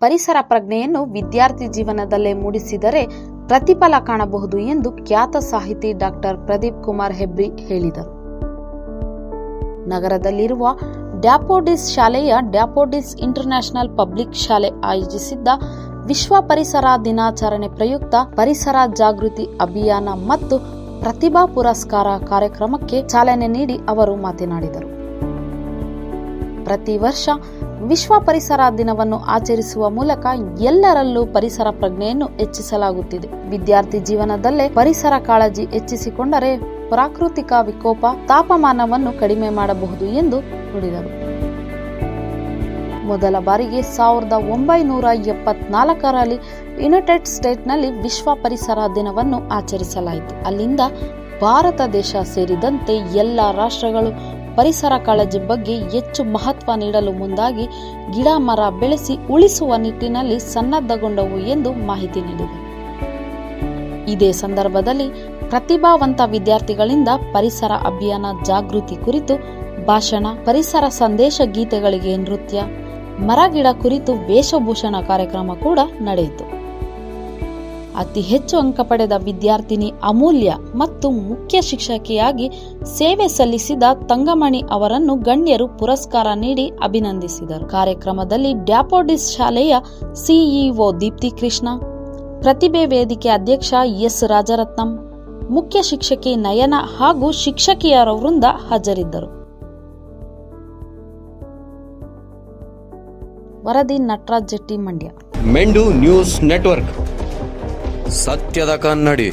ಪರಿಸರ ಪ್ರಜ್ಞೆಯನ್ನು ವಿದ್ಯಾರ್ಥಿ ಜೀವನದಲ್ಲೇ ಮೂಡಿಸಿದರೆ ಪ್ರತಿಫಲ ಕಾಣಬಹುದು ಎಂದು ಖ್ಯಾತ ಸಾಹಿತಿ ಡಾಕ್ಟರ್ ಪ್ರದೀಪ್ ಕುಮಾರ್ ಹೆಬ್ರಿ ಹೇಳಿದರು. ನಗರದಲ್ಲಿರುವ ಡ್ಯಾಪೋಡಿಸ್ ಶಾಲೆಯ ಡ್ಯಾಪೋಡಿಸ್ ಇಂಟರ್ನ್ಯಾಷನಲ್ ಪಬ್ಲಿಕ್ ಶಾಲೆ ಆಯೋಜಿಸಿದ್ದ ವಿಶ್ವ ಪರಿಸರ ದಿನಾಚರಣೆ ಪ್ರಯುಕ್ತ ಪರಿಸರ ಜಾಗೃತಿ ಅಭಿಯಾನ ಮತ್ತು ಪ್ರತಿಭಾ ಪುರಸ್ಕಾರ ಕಾರ್ಯಕ್ರಮಕ್ಕೆ ಚಾಲನೆ ನೀಡಿ ಅವರು ಮಾತನಾಡಿದರು. ಪ್ರತಿ ವರ್ಷ ವಿಶ್ವ ಪರಿಸರ ದಿನವನ್ನು ಆಚರಿಸುವ ಮೂಲಕ ಎಲ್ಲರಲ್ಲೂ ಪರಿಸರ ಪ್ರಜ್ಞೆಯನ್ನು ಹೆಚ್ಚಿಸಲಾಗುತ್ತಿದೆ. ವಿದ್ಯಾರ್ಥಿ ಜೀವನದಲ್ಲೇ ಪರಿಸರ ಕಾಳಜಿ ಹೆಚ್ಚಿಸಿಕೊಂಡರೆ ಪ್ರಾಕೃತಿಕ ವಿಕೋಪ ತಾಪಮಾನವನ್ನು ಕಡಿಮೆ ಮಾಡಬಹುದು ಎಂದು ನುಡಿದರು. ಮೊದಲ ಬಾರಿಗೆ ಸಾವಿರದ ಒಂಬೈನೂರ ಎಪ್ಪತ್ನಾಲ್ಕರಲ್ಲಿ ಯುನೈಟೆಡ್ ಸ್ಟೇಟ್ನಲ್ಲಿ ವಿಶ್ವ ಪರಿಸರ ದಿನವನ್ನು ಆಚರಿಸಲಾಯಿತು. ಅಲ್ಲಿಂದ ಭಾರತ ದೇಶ ಸೇರಿದಂತೆ ಎಲ್ಲ ರಾಷ್ಟ್ರಗಳು ಪರಿಸರ ಕಾಳಜಿ ಬಗ್ಗೆ ಹೆಚ್ಚು ಮಹತ್ವ ನೀಡಲು ಮುಂದಾಗಿ ಗಿಡ ಮರ ಬೆಳೆಸಿ ಉಳಿಸುವ ನಿಟ್ಟಿನಲ್ಲಿ ಸನ್ನದ್ಧಗೊಂಡವು ಎಂದು ಮಾಹಿತಿ ನೀಡಿದರು ಇದೇ ಸಂದರ್ಭದಲ್ಲಿ ಪ್ರತಿಭಾವಂತ ವಿದ್ಯಾರ್ಥಿಗಳಿಂದ ಪರಿಸರ ಅಭಿಯಾನ ಜಾಗೃತಿ ಕುರಿತು ಭಾಷಣ, ಪರಿಸರ ಸಂದೇಶ ಗೀತೆಗಳಿಗೆ ನೃತ್ಯ ಮರಗಿಡ ಕುರಿತು ವೇಷಭೂಷಣ ಕಾರ್ಯಕ್ರಮ ಕೂಡ ನಡೆಯಿತು. ಅತಿ ಹೆಚ್ಚು ಅಂಕ ಪಡೆದ ವಿದ್ಯಾರ್ಥಿನಿ ಅಮೂಲ್ಯ ಮತ್ತು ಮುಖ್ಯ ಶಿಕ್ಷಕಿಯಾಗಿ ಸೇವೆ ಸಲ್ಲಿಸಿದ ತಂಗಮಣಿ ಅವರನ್ನು ಗಣ್ಯರು ಪುರಸ್ಕಾರ ನೀಡಿ ಅಭಿನಂದಿಸಿದರು. ಕಾರ್ಯಕ್ರಮದಲ್ಲಿ ಡ್ಯಾಪೋಡಿಸ್ ಶಾಲೆಯ ಸಿಇಒ ದೀಪ್ತಿ ಕೃಷ್ಣ, ಪ್ರತಿಭೆ ವೇದಿಕೆ ಅಧ್ಯಕ್ಷ ಎಸ್ ರಾಜರತ್ನಂ, ಮುಖ್ಯ ಶಿಕ್ಷಕಿ ನಯನ ಹಾಗೂ ಶಿಕ್ಷಕಿಯರ ವೃಂದ ಹಾಜರಿದ್ದರು. ವರದಿ ನಟರಾಜ್ ಜೆಟ್ಟಿ ಮಂಡ್ಯ ಮೆಂಡು ನ್ಯೂಸ್ ನೆಟ್ವರ್ಕ್. ಸತ್ಯದ ಕನ್ನಡಿ.